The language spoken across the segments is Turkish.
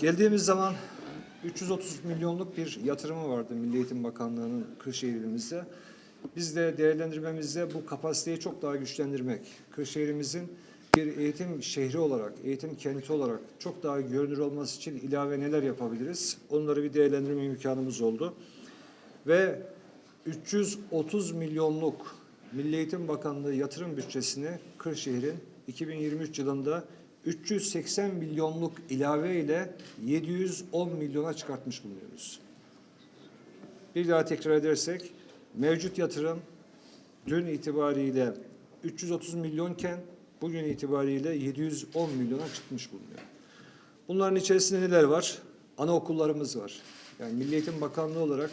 Geldiğimiz zaman 330 milyonluk bir yatırımı vardı Milli Eğitim Bakanlığı'nın Kırşehir'imizde. Biz de değerlendirmemizde bu kapasiteyi çok daha güçlendirmek, Kırşehir'imizin bir eğitim şehri olarak, eğitim kenti olarak çok daha görünür olması için ilave neler yapabiliriz? Onları bir değerlendirme imkanımız oldu. Ve 330 milyonluk Milli Eğitim Bakanlığı yatırım bütçesini Kırşehir'in 2023 yılında 380 milyonluk ilave ile 710 milyona çıkartmış bulunuyoruz. Bir daha tekrar edersek mevcut yatırım dün itibariyle 330 milyonken bugün itibariyle 710 milyona çıkmış bulunuyor. Bunların içerisinde neler var? Anaokullarımız var. Yani Milli Eğitim Bakanlığı olarak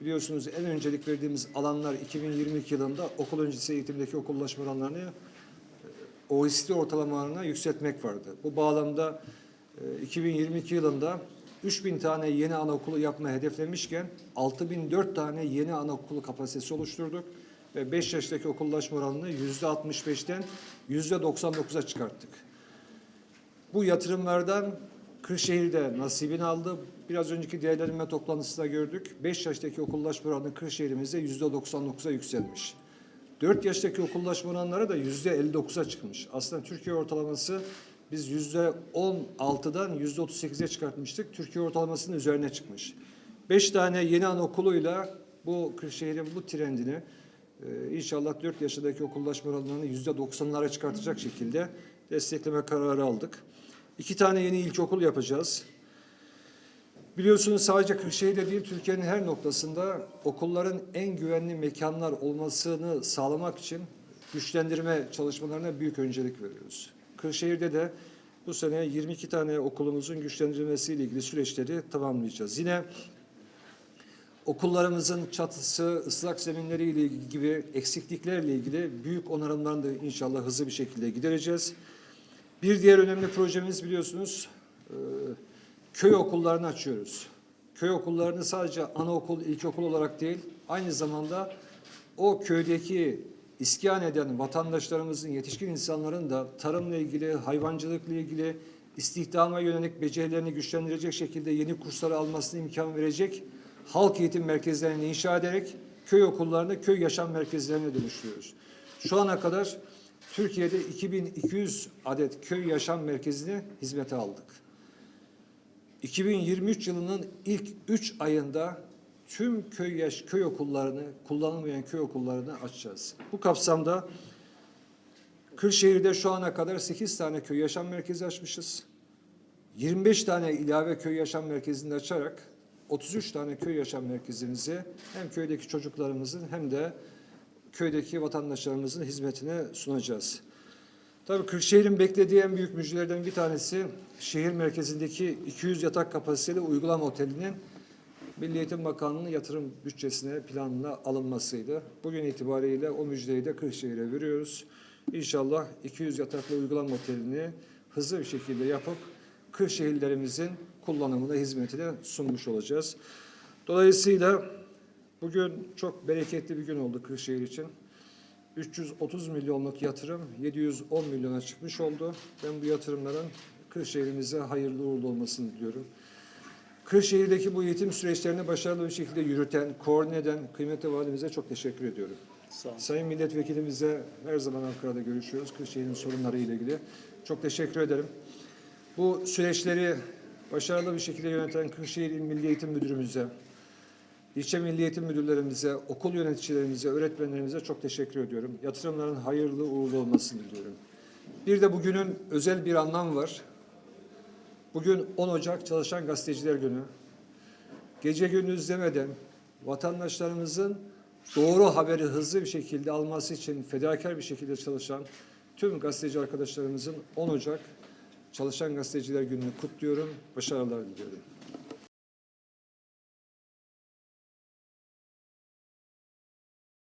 biliyorsunuz en öncelik verdiğimiz alanlar 2022 yılında okul öncesi eğitimdeki okullaşma oranlarını OECD ortalamalarına yükseltmek vardı. Bu bağlamda e, 2022 yılında 3000 tane yeni anaokulu yapmayı hedeflemişken 6004 tane yeni anaokulu kapasitesi oluşturduk ve 5 yaştaki okullaşma oranını %65'ten %99'a çıkarttık. Bu yatırımlardan Kırşehir'de nasibini aldı. Biraz önceki değerlendirme toplantısında gördük. 5 yaştaki okullaşma oranı Kırşehir'imizde %99'a yükselmiş. 4 yaştaki okullaşma oranları da %59'a çıkmış. Aslında Türkiye ortalaması biz %16'dan %38'e çıkartmıştık. Türkiye ortalamasının üzerine çıkmış. 5 tane yeni anaokuluyla bu Kırşehir'in bu trendini e, inşallah 4 yaşındaki okullaşma oranlarını %90'lara çıkartacak şekilde destekleme kararı aldık. İki tane yeni ilkokul yapacağız. Biliyorsunuz sadece Kırşehir'de değil Türkiye'nin her noktasında okulların en güvenli mekanlar olmasını sağlamak için güçlendirme çalışmalarına büyük öncelik veriyoruz. Kırşehir'de de bu sene 22 tane okulumuzun güçlendirilmesiyle ilgili süreçleri tamamlayacağız. Yine okullarımızın çatısı, ıslak zeminleriyle ilgili gibi eksikliklerle ilgili büyük onarımlarını da inşallah hızlı bir şekilde gidereceğiz. Bir diğer önemli projemiz biliyorsunuz e, köy okullarını açıyoruz. Köy okullarını sadece anaokul, ilkokul olarak değil, aynı zamanda o köydeki iskan eden vatandaşlarımızın, yetişkin insanların da tarımla ilgili, hayvancılıkla ilgili istihdama yönelik becerilerini güçlendirecek şekilde yeni kursları almasına imkan verecek halk eğitim merkezlerini inşa ederek köy okullarını köy yaşam merkezlerine dönüştürüyoruz. Şu ana kadar Türkiye'de 2200 adet köy yaşam merkezini hizmete aldık. 2023 yılının ilk 3 ayında tüm köy yaş köy okullarını, kullanılmayan köy okullarını açacağız. Bu kapsamda Kırşehir'de şu ana kadar 8 tane köy yaşam merkezi açmışız. 25 tane ilave köy yaşam merkezini açarak 33 tane köy yaşam merkezimizi hem köydeki çocuklarımızın hem de köydeki vatandaşlarımızın hizmetine sunacağız. Tabii Kırşehir'in beklediği en büyük müjdelerden bir tanesi şehir merkezindeki 200 yatak kapasiteli uygulama otelinin Milli Eğitim Bakanlığı'nın yatırım bütçesine planına alınmasıydı. Bugün itibariyle o müjdeyi de Kırşehir'e veriyoruz. İnşallah 200 yataklı uygulama otelini hızlı bir şekilde yapıp Kırşehirlerimizin kullanımına, hizmetine sunmuş olacağız. Dolayısıyla bugün çok bereketli bir gün oldu Kırşehir için. 330 milyonluk yatırım 710 milyona çıkmış oldu. Ben bu yatırımların Kırşehir'imize hayırlı uğurlu olmasını diliyorum. Kırşehir'deki bu eğitim süreçlerini başarılı bir şekilde yürüten, koordine eden kıymetli valimize çok teşekkür ediyorum. Sağ olun. Sayın milletvekilimize her zaman Ankara'da görüşüyoruz. Kırşehir'in sorunları ile ilgili. Çok teşekkür ederim. Bu süreçleri başarılı bir şekilde yöneten Kırşehir İl Milli Eğitim Müdürümüze, ilçe milli eğitim müdürlerimize, okul yöneticilerimize, öğretmenlerimize çok teşekkür ediyorum. Yatırımların hayırlı uğurlu olmasını diliyorum. Bir de bugünün özel bir anlam var. Bugün 10 Ocak Çalışan Gazeteciler Günü. Gece gündüz demeden vatandaşlarımızın doğru haberi hızlı bir şekilde alması için fedakar bir şekilde çalışan tüm gazeteci arkadaşlarımızın 10 Ocak Çalışan Gazeteciler Günü'nü kutluyorum. Başarılar diliyorum.